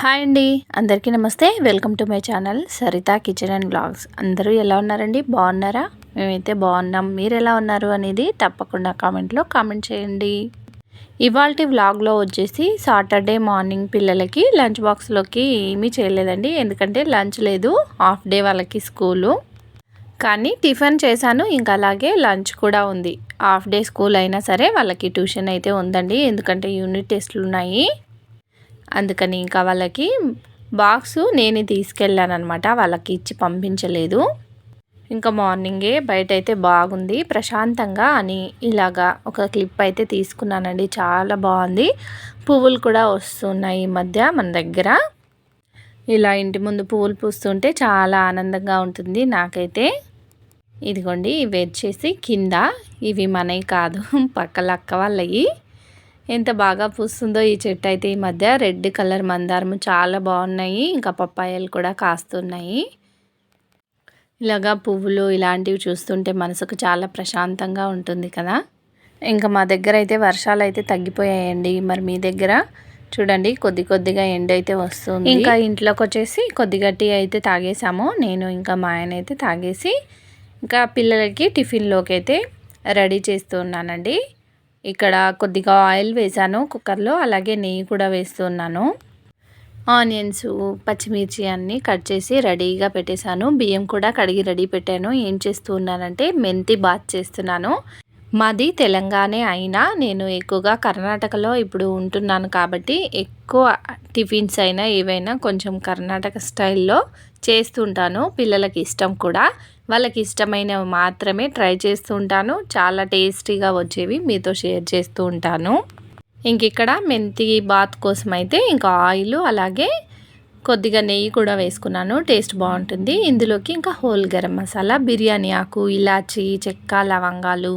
Hi అండి. అందరికీ నమస్తే. Welcome to my channel Saritha kitchen and blogs. అందరూ ఎలా ఉన్నారండి? బాగున్నారా? మేమైతే బాగున్నాం. మీరు ఎలా ఉన్నారు అనేది తప్పకుండా కామెంట్లో కామెంట్ చేయండి. ఇవాళ వ్లాగ్లో వచ్చేసి సాటర్డే మార్నింగ్ పిల్లలకి లంచ్ బాక్స్లోకి ఏమీ చేయలేదండి. ఎందుకంటే లంచ్ లేదు. హాఫ్ డే వాళ్ళకి స్కూలు. కానీ టిఫిన్ చేశాను. ఇంకా అలాగే లంచ్ కూడా ఉంది. హాఫ్ డే స్కూల్ అయినా సరే వాళ్ళకి ట్యూషన్ అయితే ఉందండి. ఎందుకంటే యూనిట్ టెస్ట్లు ఉన్నాయి. అందుకని ఇంకా వాళ్ళకి బాక్స్ నేనే తీసుకెళ్ళాను అనమాట వాళ్ళకి ఇచ్చి పంపించలేదు. ఇంకా మార్నింగే బయట అయితే బాగుంది. ప్రశాంతంగా అని ఇలాగా ఒక క్లిప్ అయితే తీసుకున్నానండి. చాలా బాగుంది. పువ్వులు కూడా వస్తున్నాయి ఈ మధ్య మన దగ్గర. ఇలా ఇంటి ముందు పువ్వులు పూస్తుంటే చాలా ఆనందంగా ఉంటుంది నాకైతే. ఇదిగోండి ఇవి వచ్చేసి కింద ఇవి మనవి కాదు పక్కల అక్క వాళ్ళవి. ఎంత బాగా పూస్తుందో ఈ చెట్టు అయితే ఈ మధ్య. రెడ్ కలర్ మందారము చాలా బాగున్నాయి. ఇంకా పప్పాయలు కూడా కాస్తున్నాయి. ఇలాగా పువ్వులు ఇలాంటివి చూస్తుంటే మనసుకు చాలా ప్రశాంతంగా ఉంటుంది కదా. ఇంకా మా దగ్గర అయితే వర్షాలు అయితే తగ్గిపోయాయండి. మరి మీ దగ్గర? చూడండి కొద్ది కొద్దిగా ఎండ అయితే వస్తుంది. ఇంకా ఇంట్లోకి వచ్చేసి కొద్దిగా టీ అయితే తాగేసాము. నేను ఇంకా మా ఆయన అయితే తాగేసి ఇంకా పిల్లలకి టిఫిన్లోకి అయితే రెడీ చేస్తున్నానండి ఇక్కడ కొద్దిగా ఆయిల్ వేసాను కుక్కర్లో అలాగే నెయ్యి కూడా వేస్తున్నాను. ఆనియన్స్ పచ్చిమిర్చి అన్నీ కట్ చేసి రెడీగా పెట్టేశాను. బియ్యం కూడా కడిగి రెడీ పెట్టాను. ఏం చేస్తున్నానంటే మెంతి బాత్ చేస్తున్నాను. మాది తెలంగాణ అయినా నేను ఎక్కువగా కర్ణాటకలో ఇప్పుడు ఉంటున్నాను కాబట్టి ఎక్కువ టిఫిన్స్ అయినా ఏవైనా కొంచెం కర్ణాటక స్టైల్లో చేస్తుంటాను. పిల్లలకి ఇష్టం కూడా. వాళ్ళకి ఇష్టమైనవి మాత్రమే ట్రై చేస్తూ ఉంటాను. చాలా టేస్టీగా వచ్చేవి మీతో షేర్ చేస్తూ ఉంటాను. ఇంక ఇక్కడ మెంతి బాత్ కోసం అయితే ఇంకా ఆయిల్ అలాగే కొద్దిగా నెయ్యి కూడా వేసుకున్నాను. టేస్ట్ బాగుంటుంది. ఇందులోకి ఇంకా హోల్ గరం మసాలా బిర్యానీ ఆకు ఇలాచి చెక్క లవంగాలు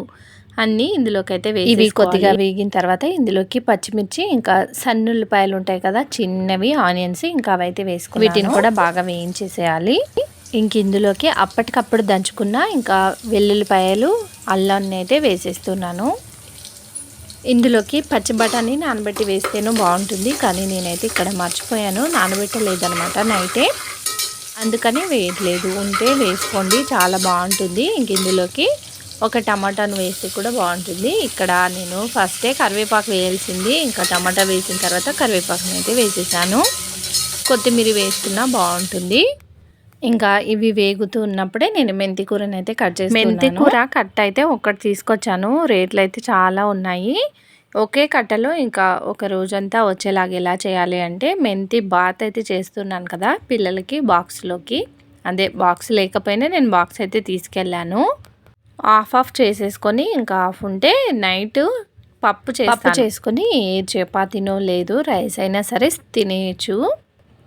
అన్నీ ఇందులోకి అయితే వేసి కొద్దిగా వేగిన తర్వాత ఇందులోకి పచ్చిమిర్చి ఇంకా సన్నుల్లిపాయలు ఉంటాయి కదా చిన్నవి ఆనియన్స్ ఇంకా అవైతే వేసుకుని వీటిని కూడా బాగా వేయించేసేయాలి. ఇంక ఇందులోకి అప్పటికప్పుడు దంచుకున్న ఇంకా వెల్లుల్లిపాయలు అల్లాన్ని అయితే వేసేస్తున్నాను. ఇందులోకి పచ్చి బఠానీ నానబెట్టి వేస్తేనూ బాగుంటుంది కానీ నేనైతే ఇక్కడ మర్చిపోయాను. నానబెట్టలేదనమాట నైటే. అందుకని వేయట్లేదు. ఉంటే వేసుకోండి చాలా బాగుంటుంది. ఇంక ఇందులోకి ఒక టమాటాను వేస్తే కూడా బాగుంటుంది. ఇక్కడ నేను ఫస్టే కరివేపాకు వేయాల్సింది. ఇంకా టమాటా వేసిన తర్వాత కరివేపాకుని అయితే వేసేసాను. కొత్తిమీర వేసుకున్నా బాగుంటుంది. ఇంకా ఇవి వేగుతూ ఉన్నప్పుడే నేను మెంతి కూరని అయితే కట్ చేసి మెంతి కూర కట్ అయితే ఒకటి తీసుకొచ్చాను. రేట్లు అయితే చాలా ఉన్నాయి. ఒకే కట్టలో ఇంకా ఒక రోజంతా వచ్చేలాగా ఎలా చేయాలి అంటే మెంతి బాత్ అయితే చేస్తున్నాను కదా పిల్లలకి బాక్స్లోకి. అదే బాక్స్ లేకపోయినా నేను బాక్స్ అయితే తీసుకెళ్ళాను. ఆఫ్ ఆఫ్ చేసేసుకొని ఇంకా ఆఫ్ ఉంటే నైట్ పప్పు పప్పు చేసుకొని ఏ చపాతీనో లేదు రైస్ అయినా సరే తినేయచ్చు.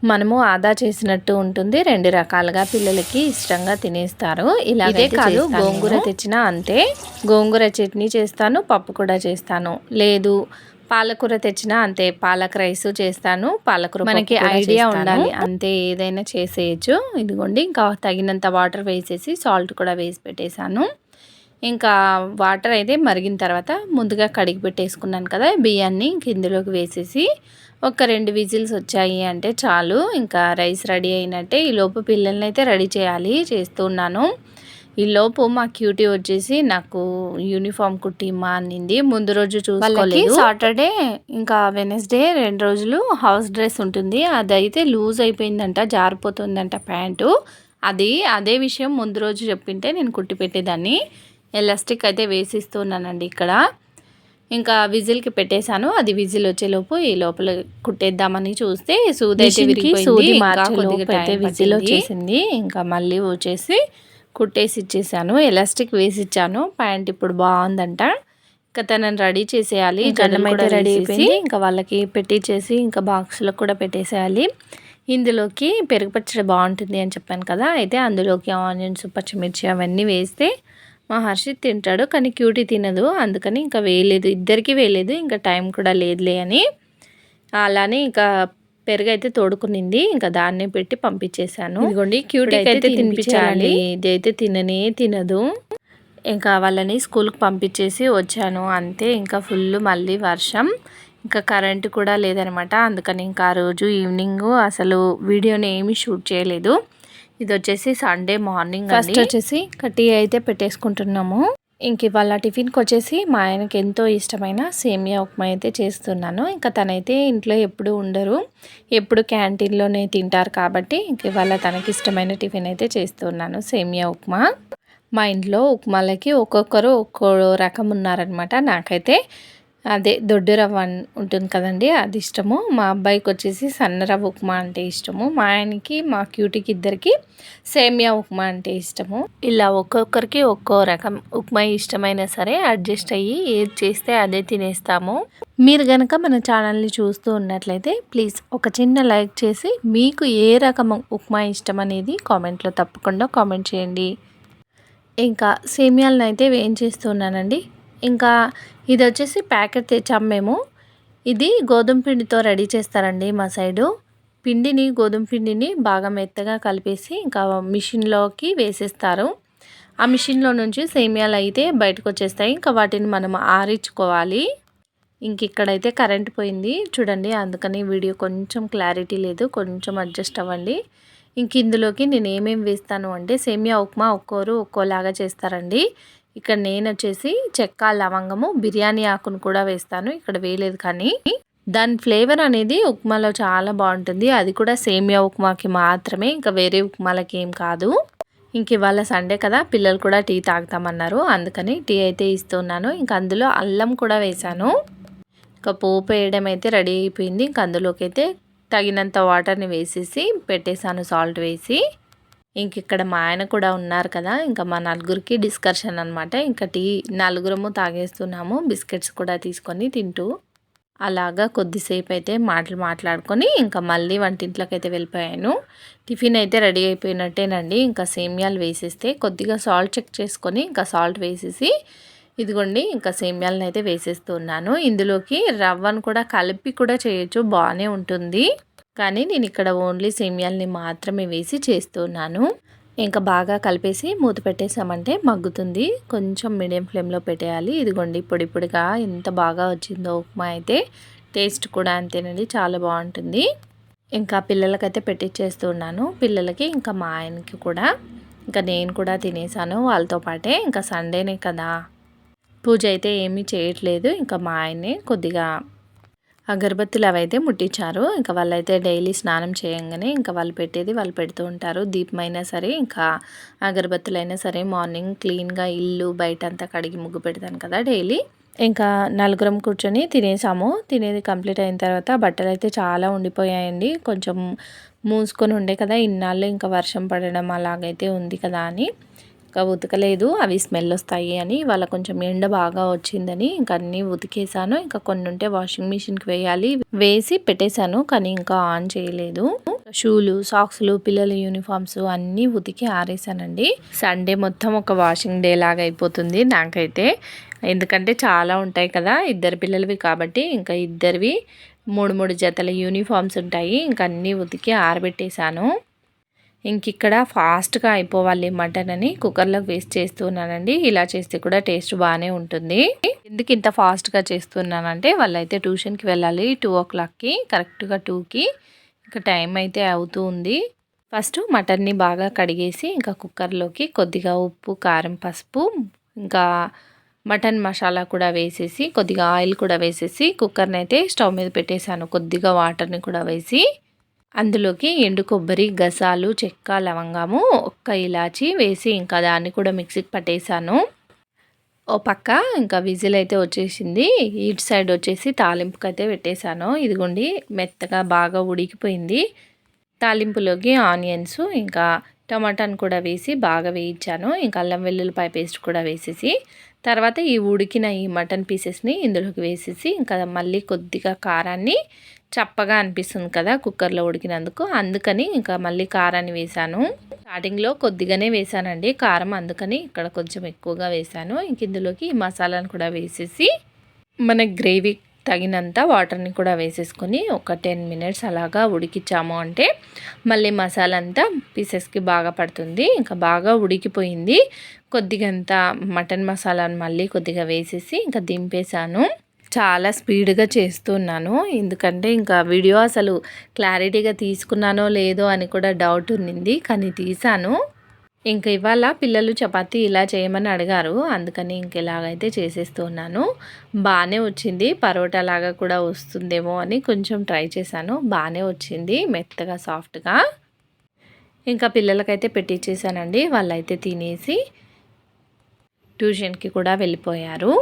మనము ఆదా చేసినట్టు ఉంటుంది. రెండు రకాలుగా పిల్లలకి ఇష్టంగా తినేస్తారు. ఇలాగే కాదు గోంగూర తెచ్చినా అంతే. గోంగూర చట్నీ చేస్తాను పప్పు కూడా చేస్తాను. లేదు పాలకూర తెచ్చినా అంతే పాలక రైస్ చేస్తాను పాలకూర మనకి ఐడియా ఉండాలి. అంతే ఏదైనా చేసేయచ్చు. ఇదిగోండి ఇంకా తగినంత వాటర్ వేసేసి సాల్ట్ కూడా వేసి పెట్టేశాను. ఇంకా వాటర్ అయితే మరిగిన తర్వాత ముందుగా కడిగి పెట్టేసుకున్నాను కదా బియ్యాన్ని ఇందులోకి వేసేసి ఒక రెండు విజిల్స్ వచ్చాయి అంటే చాలు. ఇంకా రైస్ రెడీ అయినట్టే ఈ లోపు పిల్లల్ని అయితే రెడీ చేయాలి చేస్తున్నాను ఈ లోపు మా క్యూటీ వచ్చేసి నాకు యూనిఫామ్ కుట్టిమ్మా అనింది ముందు రోజు చూసుకోలేదు. సాటర్డే ఇంకా వెనస్డే రెండు రోజులు హౌస్ డ్రెస్ ఉంటుంది. అదైతే లూజ్ అయిపోయిందంట జారిపోతుందంట ప్యాంటు. అది అదే విషయం ముందు రోజు చెప్పింటే నేను కుట్టి పెట్టేదాన్ని. ఎలాస్టిక్ అయితే వేసిస్తున్నానండి ఇక్కడ. ఇంకా విజిల్కి పెట్టేశాను. అది విజిల్ వచ్చేలోపు ఈ లోపల కుట్టేద్దామని చూస్తే సూది అయితే విరిగిపోయింది. అయితే విజిల్ వచ్చేసింది. ఇంకా మళ్ళీ వచ్చేసి కుట్టేసి ఇచ్చేసాను ఎలాస్టిక్ వేసి ఇచ్చాను. ప్యాంట్ ఇప్పుడు బాగుందంట. ఇంకా తనని రెడీ చేసేయాలి. జనం అయితే రెడీ అయిపోయింది. ఇంకా వాళ్ళకి పెట్టించేసి ఇంకా బాక్స్లో కూడా పెట్టేసేయాలి. ఇందులోకి పెరుగు పచ్చడి బాగుంటుంది అని చెప్పాను కదా. అయితే అందులోకి ఆనియన్స్ పచ్చిమిర్చి అవన్నీ వేస్తే మా హర్షిత్ తింటాడు కానీ క్యూటీ తినదు. అందుకని ఇంకా వేయలేదు. ఇద్దరికి వేయలేదు. ఇంకా టైం కూడా లేదులే అని. అలానే ఇంకా పెరుగు అయితే తోడుకునింది. ఇంకా దాన్నే పెట్టి పంపించేశాను. ఇదిగోండి క్యూటీ అయితే తినిపించాలి. ఇదైతే తిననే తినదు. ఇంకా వాళ్ళని స్కూల్కి పంపించేసి వచ్చాను. అంతే ఇంకా ఫుల్ మళ్ళీ వర్షం. ఇంకా కరెంట్ కూడా లేదనమాట. అందుకని ఇంకా ఆ రోజు ఈవినింగ్ అసలు వీడియోని ఏమీ షూట్ చేయలేదు. ఇది వచ్చేసి సండే మార్నింగ్ ఫస్ట్ వచ్చేసి టీ అయితే పెట్టేసుకుంటున్నాము. ఇంక ఇవాళ టిఫిన్కి వచ్చేసి మా ఆయనకి ఎంతో ఇష్టమైన సేమియా ఉప్మా అయితే చేస్తున్నాను. ఇంకా తనైతే ఇంట్లో ఎప్పుడు ఉండరు. ఎప్పుడు క్యాంటీన్లోనే తింటారు కాబట్టి ఇంక ఇవాళ తనకి ఇష్టమైన టిఫిన్ అయితే చేస్తున్నాను సేమియా ఉప్మా. మా ఇంట్లో ఉప్మాలకి ఒక్కొక్కరు ఒక్కో రకం ఉన్నారనమాట నాకైతే. అదే దొడ్డు రవ్వ ఉంటుంది కదండి అది ఇష్టము. మా అబ్బాయికి వచ్చేసి సన్న రవ్వ ఉప్మా అంటే ఇష్టము. మా ఆయనకి మా క్యూటీకి ఇద్దరికి సేమియా ఉప్మా అంటే ఇష్టము. ఇలా ఒక్కొక్కరికి ఒక్కో రకం ఉప్మా ఇష్టమైనా సరే అడ్జస్ట్ అయ్యి ఏది చేస్తే అదే తినేస్తాము. మీరు కనుక మన ఛానల్ని చూస్తూ ఉన్నట్లయితే ప్లీజ్ ఒక చిన్న లైక్ చేసి మీకు ఏ రకం ఉప్మా ఇష్టం అనేది కామెంట్లో తప్పకుండా కామెంట్ చేయండి. ఇంకా సేమియాలను అయితే వేయించేస్తున్నానండి. ఇంకా ఇది వచ్చేసి ప్యాకెట్ తెచ్చాము మేము ఇది గోధుమ పిండితో రెడీ చేస్తారండి మా సైడు. పిండిని గోధుమ పిండిని బాగా మెత్తగా కలిపేసి ఇంకా మిషన్లోకి వేసేస్తారు. ఆ మిషన్లో నుంచి సేమియాలు అయితే బయటకు వచ్చేస్తాయి ఇంకా వాటిని మనం ఆరించుకోవాలి ఇంక ఇక్కడైతే కరెంట్ పోయింది. చూడండి అందుకని వీడియో కొంచెం క్లారిటీ లేదు. కొంచెం అడ్జస్ట్ అవ్వండి. ఇంక ఇందులోకి నేను ఏమేమి వేస్తాను అంటే సేమియా ఉప్మా ఒక్కోరు ఒక్కోలాగా చేస్తారండి. ఇక్కడ నేను వచ్చేసి చెక్క లవంగము బిర్యానీ ఆకును కూడా వేస్తాను. ఇక్కడ వేయలేదు కానీ దాని ఫ్లేవర్ అనేది ఉప్మాలో చాలా బాగుంటుంది. అది కూడా సేమియా ఉప్మాకి మాత్రమే. ఇంకా వేరే ఉప్మాలకి ఏం కాదు. ఇంక ఇవాళ సండే కదా పిల్లలు కూడా టీ తాగుతామన్నారు. అందుకని టీ అయితే ఇస్తున్నాను. ఇంక అందులో అల్లం కూడా వేశాను. ఇంకా పోపు వేయడం అయితే రెడీ అయిపోయింది. ఇంక అందులోకి అయితే తగినంత వాటర్ని వేసేసి పెట్టేశాను సాల్ట్ వేసి. ఇంక ఇక్కడ మా ఆయన కూడా ఉన్నారు కదా ఇంకా మా నలుగురికి డిస్కషన్ అనమాట ఇంకా టీ నలుగురము తాగేస్తున్నాము బిస్కెట్స్ కూడా తీసుకొని తింటూ అలాగా కొద్దిసేపు అయితే మాటలు మాట్లాడుకొని ఇంకా మళ్ళీ వంటింట్లోకి అయితే వెళ్ళిపోయాను. టిఫిన్ అయితే రెడీ అయిపోయినట్టేనండి. ఇంకా సేమియాలు వేసేస్తే కొద్దిగా సాల్ట్ చెక్ చేసుకొని ఇంకా సాల్ట్ వేసేసి ఇదిగోండి ఇంకా సేమియాలను అయితే వేసేస్తున్నాను. ఇందులోకి రవ్వను కూడా కలిపి కూడా చేయొచ్చు బాగానే ఉంటుంది. కానీ నేను ఇక్కడ ఓన్లీ సేమియాల్ని మాత్రమే వేసి చేస్తున్నాను. ఇంకా బాగా కలిపేసి మూత పెట్టేసామంటే మగ్గుతుంది. కొంచెం మీడియం ఫ్లేమ్లో పెట్టేయాలి. ఇదిగోండి పొడి పొడిగా ఎంత బాగా వచ్చిందో ఉప్మా అయితే టేస్ట్ కూడా అంతేనండి చాలా బాగుంటుంది. ఇంకా పిల్లలకైతే పెట్టించేస్తున్నాను పిల్లలకి ఇంకా మా ఆయనకి కూడా. ఇంకా నేను కూడా తినేసాను వాళ్ళతో పాటే. ఇంకా సండేనే కదా. పూజ అయితే ఏమీ చేయట్లేదు. ఇంకా మా ఆయనే కొద్దిగా అగరబత్తులు అవైతే ముట్టించారు. ఇంకా వాళ్ళైతే డైలీ స్నానం చేయంగానే ఇంకా వాళ్ళు పెట్టేది వాళ్ళు పెడుతూ ఉంటారు. దీపమైనా సరే ఇంకా అగరబత్తులైనా సరే మార్నింగ్ క్లీన్గా ఇల్లు బయట అంతా కడిగి ముగ్గు పెడతాను కదా డైలీ. ఇంకా నలుగురం కూర్చొని తినేసాము. తినేది కంప్లీట్ అయిన తర్వాత బట్టలు అయితే చాలా ఉండిపోయాయండి. కొంచెం మూసుకొని ఉండే కదా ఇన్నాళ్ళు ఇంకా వర్షం పడడం అలాగైతే ఉంది కదా అని. ఇంకా ఉతకలేదు. అవి స్మెల్ వస్తాయి అని. వాళ్ళ కొంచెం ఎండ బాగా వచ్చిందని ఇంకా అన్నీ ఉతికేసాను. ఇంకా కొన్ని ఉంటే వాషింగ్ మిషన్కి వేయాలి. వేసి పెట్టేశాను కానీ ఇంకా ఆన్ చేయలేదు. షూలు సాక్స్లు పిల్లల యూనిఫామ్స్ అన్నీ ఉతికి ఆరేసానండి సండే మొత్తం ఒక వాషింగ్ డే లాగా అయిపోతుంది నాకైతే. ఎందుకంటే చాలా ఉంటాయి కదా ఇద్దరు పిల్లలవి కాబట్టి ఇంకా ఇద్దరివి మూడు మూడు జతల యూనిఫామ్స్ ఉంటాయి. ఇంకా అన్నీ ఉతికి ఆరబెట్టేశాను. ఇంక ఇక్కడ ఫాస్ట్గా అయిపోవాలి మటన్ అని కుక్కర్లో వేస్ట్ చేస్తున్నానండి. ఇలా చేస్తే కూడా టేస్ట్ బాగానే ఉంటుంది. ఎందుకు ఇంత ఫాస్ట్గా చేస్తున్నానంటే వాళ్ళైతే ట్యూషన్కి వెళ్ళాలి టూ ఓ క్లాక్కి కరెక్ట్గా టూకి. ఇంకా టైం అయితే అవుతూ ఉంది. ఫస్ట్ మటన్ని బాగా కడిగేసి ఇంకా కుక్కర్లోకి కొద్దిగా ఉప్పు కారం పసుపు ఇంకా మటన్ మసాలా కూడా వేసేసి కొద్దిగా ఆయిల్ కూడా వేసేసి కుక్కర్ని అయితే స్టవ్ మీద పెట్టేశాను. కొద్దిగా వాటర్ని కూడా వేసి అందులోకి ఎండు కొబ్బరి గసాలు చెక్క లవంగము ఒక్క ఇలాచి వేసి ఇంకా దాన్ని కూడా మిక్సీకి పట్టేశాను ఓ పక్క ఇంకా విజిల్ అయితే వచ్చేసింది. ఇటు సైడ్ వచ్చేసి తాలింపుకి అయితే పెట్టేశాను ఇదిగోండి మెత్తగా బాగా ఉడికిపోయింది. తాలింపులోకి ఆనియన్స్ ఇంకా టమాటాను కూడా వేసి బాగా వేయించాను. ఇంకా అల్లం వెల్లుల్లిపాయ పేస్ట్ కూడా వేసేసి తర్వాత ఈ ఉడికిన ఈ మటన్ పీసెస్ని ఇందులోకి వేసేసి ఇంకా మళ్ళీ కొద్దిగా కారాన్ని చప్పగా అనిపిస్తుంది కదా కుక్కర్లో ఉడికినందుకు. అందుకని ఇంకా మళ్ళీ కారాన్ని వేసాను స్టార్టింగ్లో కొద్దిగానే వేసానండి కారం అందుకని ఇక్కడ కొంచెం ఎక్కువగా వేసాను ఇంక ఇందులోకి ఈ మసాలాను కూడా వేసేసి మన గ్రేవీ తగినంత వాటర్ని కూడా వేసేసుకొని ఒక టెన్ మినిట్స్ అలాగా ఉడికిచ్చాము అంటే మళ్ళీ మసాలా అంతా పీసెస్కి బాగా పడుతుంది. ఇంకా బాగా ఉడికిపోయింది. కొద్దిగంత మటన్ మసాలాను మళ్ళీ కొద్దిగా వేసేసి ఇంకా దింపేశాను. చాలా స్పీడ్గా చేస్తున్నాను. ఎందుకంటే ఇంకా వీడియో అసలు క్లారిటీగా తీసుకున్నానో లేదో అని కూడా డౌట్ ఉన్నింది. కానీ తీసాను ఇంకా ఇవాళ పిల్లలు చపాతీ ఇలా చేయమని అడిగారు. అందుకని ఇంక ఇలాగైతే చేసేస్తున్నాను. బాగానే వచ్చింది. పరోటా లాగా కూడా వస్తుందేమో అని కొంచెం ట్రై చేశాను. బాగానే వచ్చింది. మెత్తగా సాఫ్ట్గా. ఇంకా పిల్లలకైతే పెట్టించేసానండి వాళ్ళైతే తినేసి ట్యూషన్కి కూడా వెళ్ళిపోయారు.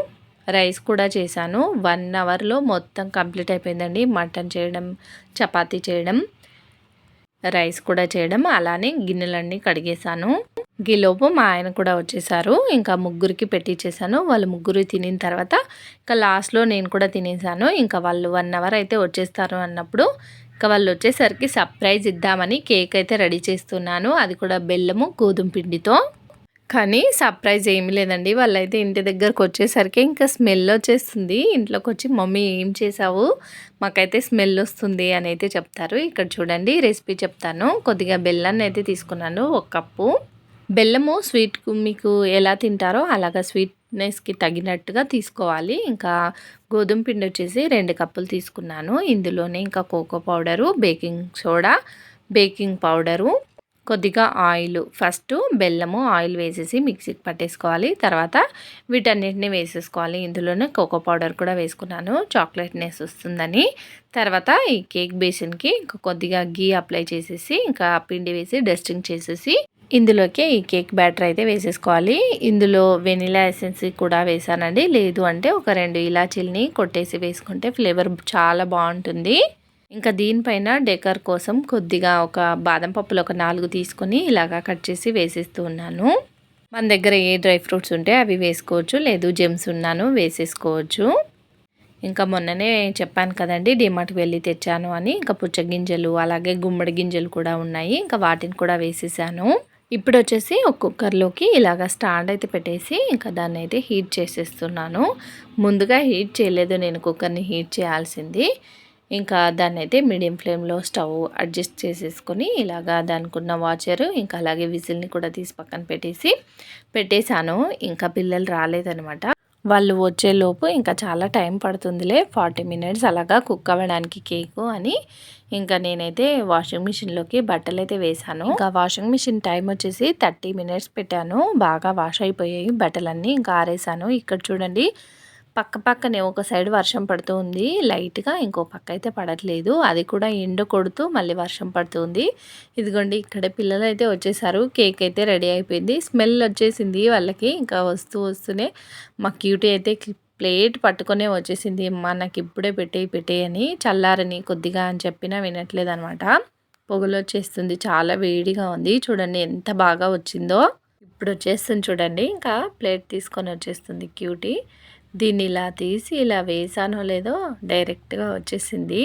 రైస్ కూడా చేశాను. వన్ అవర్లో మొత్తం కంప్లీట్ అయిపోయిందండి. మటన్ చేయడం చపాతీ చేయడం రైస్ కూడా చేయడం అలానే గిన్నెలన్నీ కడిగేశాను. గిలోపు మా ఆయన కూడా వచ్చేసారు. ఇంకా ముగ్గురికి పెట్టించేసాను వాళ్ళు ముగ్గురు తినిన తర్వాత ఇంకా లాస్ట్లో నేను కూడా తినేసాను ఇంకా వాళ్ళు వన్ అవర్ అయితే వచ్చేస్తారు అన్నప్పుడు ఇంకా వాళ్ళు వచ్చేసరికి సర్ప్రైజ్ ఇద్దామని కేక్ అయితే రెడీ చేస్తున్నాను. అది కూడా బెల్లము గోధుమ పిండితో. కానీ సర్ప్రైజ్ ఏమి లేదండి. వాళ్ళైతే ఇంటి దగ్గరకు వచ్చేసరికి ఇంకా స్మెల్ వచ్చేస్తుంది. ఇంట్లోకి వచ్చి మమ్మీ ఏం చేసావు మాకైతే స్మెల్ వస్తుంది అని అయితే చెప్తారు. ఇక్కడ చూడండి రెసిపీ చెప్తాను. కొద్దిగా బెల్లాన్ని అయితే తీసుకున్నాను ఒక కప్పు. బెల్లము స్వీట్ మీకు ఎలా తింటారో అలాగా స్వీట్నెస్కి తగినట్టుగా తీసుకోవాలి. ఇంకా గోధుమ పిండి వచ్చేసి రెండు కప్పులు తీసుకున్నాను. ఇందులోనే ఇంకా cocoa powder baking soda baking powder. కొద్దిగా ఆయిల్. ఫస్ట్ బెల్లము ఆయిల్ వేసేసి మిక్సీకి పట్టేసుకోవాలి. తర్వాత వీటన్నిటిని వేసేసుకోవాలి. ఇందులోనే కోకో పౌడర్ కూడా వేసుకున్నాను. చాక్లెట్నెస్ వస్తుందని. తర్వాత ఈ కేక్ బేసిన్కి ఇంకా కొద్దిగా గీ అప్లై చేసేసి ఇంకా పిండి వేసి డస్టింగ్ చేసేసి ఇందులోకి ఈ కేక్ బ్యాటర్ అయితే వేసేసుకోవాలి. ఇందులో వెనిలా ఎసెన్స్ కూడా వేసానండి. లేదు అంటే ఒక రెండు ఇలాచీల్ని కొట్టేసి వేసుకుంటే ఫ్లేవర్ చాలా బాగుంటుంది. ఇంకా దీనిపైన డెకర్ కోసం కొద్దిగా ఒక బాదం పప్పులు ఒక నాలుగు తీసుకొని ఇలాగా కట్ చేసి వేసేస్తూ ఉన్నాను. మన దగ్గర ఏ డ్రై ఫ్రూట్స్ ఉంటే అవి వేసుకోవచ్చు లేదు జెమ్స్ ఉన్నాను వేసేసుకోవచ్చు. ఇంకా మొన్ననే చెప్పాను కదండి డిమార్ట్కి వెళ్ళి తెచ్చాను అని. ఇంకా పుచ్చగింజలు అలాగే గుమ్మడి గింజలు కూడా ఉన్నాయి. ఇంకా వాటిని కూడా వేసేసాను. ఇప్పుడు వచ్చేసి ఒక కుక్కర్లోకి ఇలాగ స్టాండ్ అయితే పెట్టేసి ఇంకా దాన్ని అయితే హీట్ చేసేస్తున్నాను. ముందుగా హీట్ చేయలేదు నేను కుక్కర్ని హీట్ చేయాల్సింది. ఇంకా దాన్ని అయితే మీడియం ఫ్లేమ్లో స్టవ్ అడ్జస్ట్ చేసేసుకొని ఇలాగా దానికి వాచర్ ఇంకా అలాగే విజిల్ని కూడా తీసి పక్కన పెట్టేసి పెట్టేశాను. ఇంకా పిల్లలు రాలేదనమాట వాళ్ళు వచ్చేలోపు ఇంకా చాలా టైం పడుతుందిలే ఫార్టీ మినిట్స్ అలాగా కుక్ అవ్వడానికి కేకు అని. ఇంకా నేనైతే వాషింగ్ మిషన్లోకి బట్టలు అయితే వేసాను ఇంకా వాషింగ్ మిషన్ టైం వచ్చేసి థర్టీ మినిట్స్ పెట్టాను. బాగా వాష్ అయిపోయాయి బట్టలన్నీ. ఇంకా ఆరేసాను ఇక్కడ చూడండి పక్క పక్కనే ఒక సైడ్ వర్షం పడుతూ ఉంది. లైట్గా ఇంకో పక్క అయితే పడట్లేదు. అది కూడా ఎండ కొడుతూ మళ్ళీ వర్షం పడుతుంది ఇదిగోండి ఇక్కడ పిల్లలు అయితే వచ్చేసారు. కేక్ అయితే రెడీ అయిపోయింది. స్మెల్ వచ్చేసింది వాళ్ళకి. ఇంకా వస్తూ వస్తూనే మా క్యూటీ అయితే ప్లేట్ పట్టుకొనే వచ్చేసింది. అమ్మ నాకు ఇప్పుడే పెట్టే పెట్టేయని చల్లారని కొద్దిగా అని చెప్పినా వినట్లేదు అనమాట పొగలు వచ్చేస్తుంది. చాలా వేడిగా ఉంది. చూడండి ఎంత బాగా వచ్చిందో. ఇప్పుడు వచ్చేస్తుంది చూడండి. ఇంకా ప్లేట్ తీసుకొని వచ్చేస్తుంది క్యూటీ. దీన్ని ఇలా తీసి ఇలా వేసానో లేదో డైరెక్ట్గా వచ్చేసింది.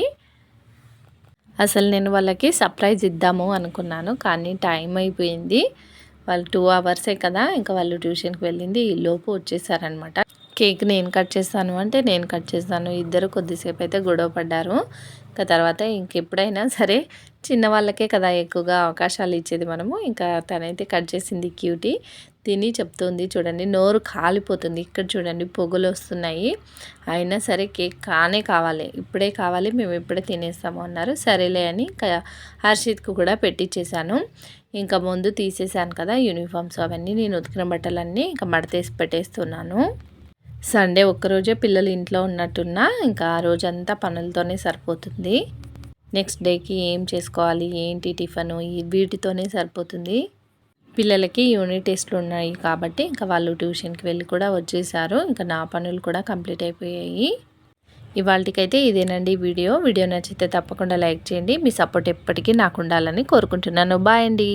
అసలు నేను వాళ్ళకి సర్ప్రైజ్ ఇద్దాము అనుకున్నాను కానీ టైం అయిపోయింది. వాళ్ళు టూ అవర్సే కదా ఇంకా వాళ్ళు ట్యూషన్కి వెళ్ళింది ఈ లోపు వచ్చేసారనమాట కేక్ నేను కట్ చేస్తాను అంటే నేను కట్ చేస్తాను ఇద్దరు కొద్దిసేపు అయితే గొడవ పడ్డారు. ఇంకా తర్వాత ఇంకెప్పుడైనా సరే చిన్న వాళ్ళకే కదా ఎక్కువగా అవకాశాలు ఇచ్చేది మనము. ఇంకా తనైతే కట్ చేసింది క్యూటీ. తిని చెప్తుంది చూడండి నోరు కాలిపోతుంది. ఇక్కడ చూడండి పొగలు వస్తున్నాయి. అయినా సరే కేక్ కానే కావాలి. ఇప్పుడే కావాలి మేము ఇప్పుడే తినేస్తాము అన్నారు. సరేలే అని హర్షిత్కు కూడా పెట్టించేశాను ఇంకా ముందు తీసేసాను కదా యూనిఫామ్స్ అవన్నీ. నేను ఉతికిన బట్టలన్నీ ఇంకా మడతేసి పెట్టేస్తున్నాను. సండే ఒక్కరోజే పిల్లలు ఇంట్లో ఉన్నట్టున్నా ఇంకా ఆ రోజంతా పనులతోనే సరిపోతుంది. నెక్స్ట్ డేకి ఏం చేసుకోవాలి ఏంటి టిఫను వీటితోనే సరిపోతుంది. పిల్లలకి యూనిట్ టెస్ట్లు ఉన్నాయి కాబట్టి ఇంకా వాళ్ళు ట్యూషన్కి వెళ్ళి కూడా వచ్చేసారు. ఇంకా నా పనులు కూడా కంప్లీట్ అయిపోయాయి. ఇవాళకైతే ఇదేనండి వీడియో. వీడియో నచ్చితే తప్పకుండా లైక్ చేయండి. మీ సపోర్ట్ ఎప్పటికీ నాకు ఉండాలని కోరుకుంటున్నాను. బాయ్ అండి.